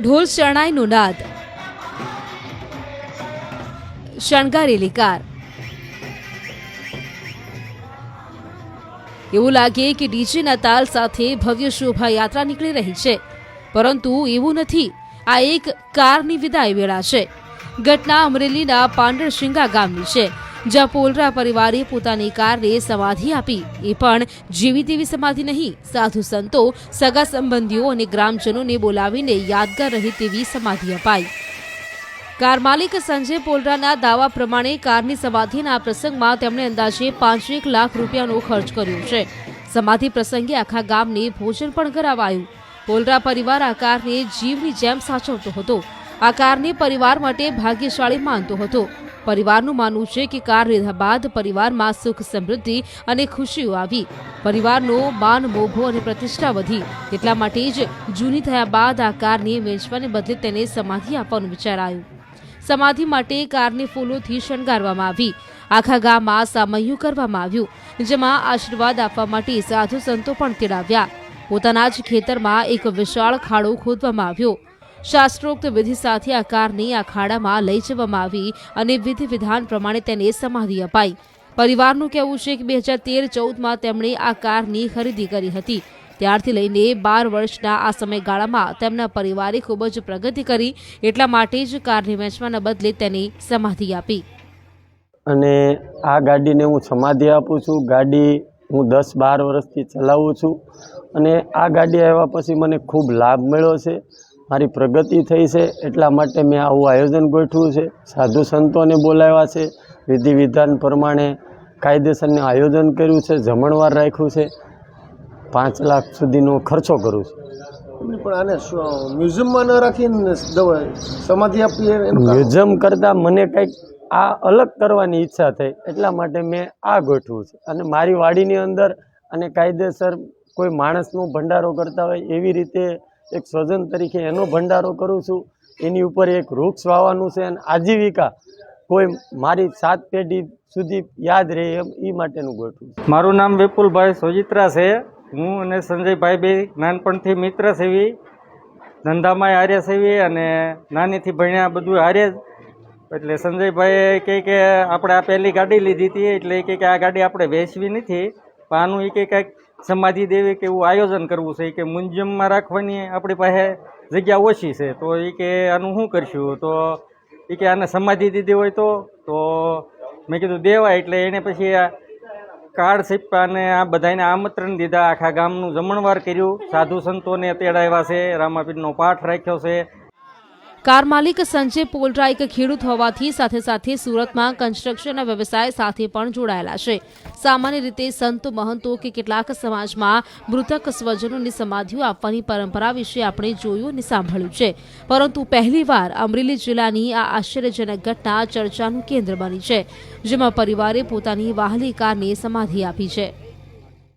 ઢોલ શરણાઈનો નાદ. શણગારેલી કાર. એવું લાગે કે ડીજેના તાલ સાથે ભવ્ય શોભાયાત્રા નીકળી રહી છે. પરંતુ એવું નથી. આ એક કારની વિદાય વેળા છે. ઘટના અમરેલીના પાંડરશિંગા ગામની છે. જ્યાં પોલરા પરિવારે પોતાની કારને સમાધિ આપી. એ પણ જેવી તેવી સમાધિ નહીં, સાધુ સંતો, સગા સંબંધીઓ અને ગ્રામજનોને બોલાવીને યાદગાર રહે તેવી સમાધિ અપાઈ. કાર માલિક સંજય પોલરાના દાવા પ્રમાણે કારની સમાધિના પ્રસંગમાં તેમણે અંદાજે પાંચેક લાખ રૂપિયાનો ખર્ચ કર્યો છે. સમાધિ પ્રસંગે આખા ગામને ભોજન પણ કરાવાયું. પોલરા પરિવાર આ કારને જીવની જેમ સાચવતો હતો. આ કારને પરિવાર માટે ભાગ્યશાળી માનતો હતો. પરિવારનું માનવું છે કે કાર લીધા બાદ પરિવારમાં સુખ સમૃદ્ધિ અને ખુશીઓ આવી. પરિવારનો માન, મોભો અને પ્રતિષ્ઠા વધી. એટલા માટે જ જૂની થયા બાદ આ કારને વેચવાને બદલે તેને સમાધિ આપવાનું વિચારાયું. સમાધિ માટે કારને ફૂલોથી શણગારવામાં આવી. આખા ગામમાં સામૈયું કરવામાં આવ્યું, જેમાં આશીર્વાદ આપવા માટે સાધુ સંતો પણ તેડાવ્યા. પોતાના જ ખેતરમાં એક વિશાળ ખાડો ખોદવામાં આવ્યો. શાસ્ત્રોક્ત વિધિ સાથે આ કારને આ ખાડામાં લઈ જવામાં આવી અને વિધિ વિધાન પ્રમાણે તેને સમાધિ અપાઈ. પરિવારનું કહેવું છે કે બે હજાર તેર ચૌદમાં તેમણે આ કારની ખરીદી કરી હતી. ત્યારથી લઈને બાર વર્ષના આ સમયગાળામાં તેમના પરિવારે ખૂબ જ પ્રગતિ કરી, એટલા માટે જ કારને વેચવાના બદલે તેની સમાધિ આપી. અને આ ગાડીને હું સમાધિ આપું છું. ગાડી હું દસ બાર વર્ષથી ચલાવું છું. અને આ ગાડી આવ્યા પછી મને ખૂબ લાભ મળ્યો છે. મારી પ્રગતિ થઈ છે એટલા માટે મેં આવું આયોજન ગોઠવ્યું છે. સાધુ સંતોને બોલાવ્યા છે. વિધિ વિધાન પ્રમાણે કાયદેસરને આયોજન કર્યું છે. જમણવાર રાખ્યું છે. પાંચ લાખ સુધીનો ખર્ચો કરું છું. પણ આને મ્યુઝિયમમાં ન રાખીને સમાધિ આપીએ મ્યુઝિયમ કરતાં મને કંઈક આ અલગ કરવાની ઈચ્છા થઈ એટલા માટે મેં આ ગોઠવું છે. અને મારી વાડીની અંદર અને કાયદેસર કોઈ માણસનો ભંડારો કરતા હોય એવી રીતે એક સ્વજન તરીકે એનો ભંડારો કરું છું. એની ઉપર એક વૃક્ષ વાવવાનું છે અને આજીવિકા કોઈ મારી સાત પેઢી સુધી યાદ રહે એમ એ માટેનું ગોઠવું મારું નામ વિપુલભાઈ સોજિત્રા છે. હું અને સંજયભાઈ બે નાનપણથી મિત્ર સેવી, ધંધામાં હારે સેવી અને નાનીથી ભણ્યા બધું હારે જ. એટલે સંજયભાઈએ કહે કે આપણે આ પહેલી ગાડી લીધી હતી, એટલે એ કે આ ગાડી આપણે વેચવી નથી. પણ આનું એ કંઈક સમાધિ દેવી કે એવું આયોજન કરવું છે કે મ્યુઝિયમમાં રાખવાની આપણી પાસે જગ્યા ઓછી છે, તો એ કે આનું શું કરશું? તો એ કે આને સમાધિ દીધી હોય તો તો મેં કીધું દેવાય, એટલે એને પછી આ કાર્ડ અને આ બધાને આમંત્રણ દીધા, આખા ગામનું જમણવાર કર્યું. સાધુ સંતોને તેડાવ્યા છે, રામાપીરનો પાઠ રાખ્યો છે. કાર માલિક સંજય પોલરા એક ખેડૂત હોવાથી સાથે સાથે સુરતમાં કન્સ્ટ્રક્શનના વ્યવસાય સાથે પણ જોડાયેલા છે. સામાન્ય રીતે સંતો મહંતો કે કેટલાક સમાજમાં મૃતક સ્વજનોની સમાધિઓ આપવાની પરંપરા વિશે આપણે જોયું અને સાંભળ્યું છે. પરંતુ પહેલીવાર અમરેલી જિલ્લાની આ આશ્ચર્યજનક ઘટના ચર્ચાનું કેન્દ્ર બની છે, જેમાં પરિવારે પોતાની વાહલી કારને સમાધિ આપી છે.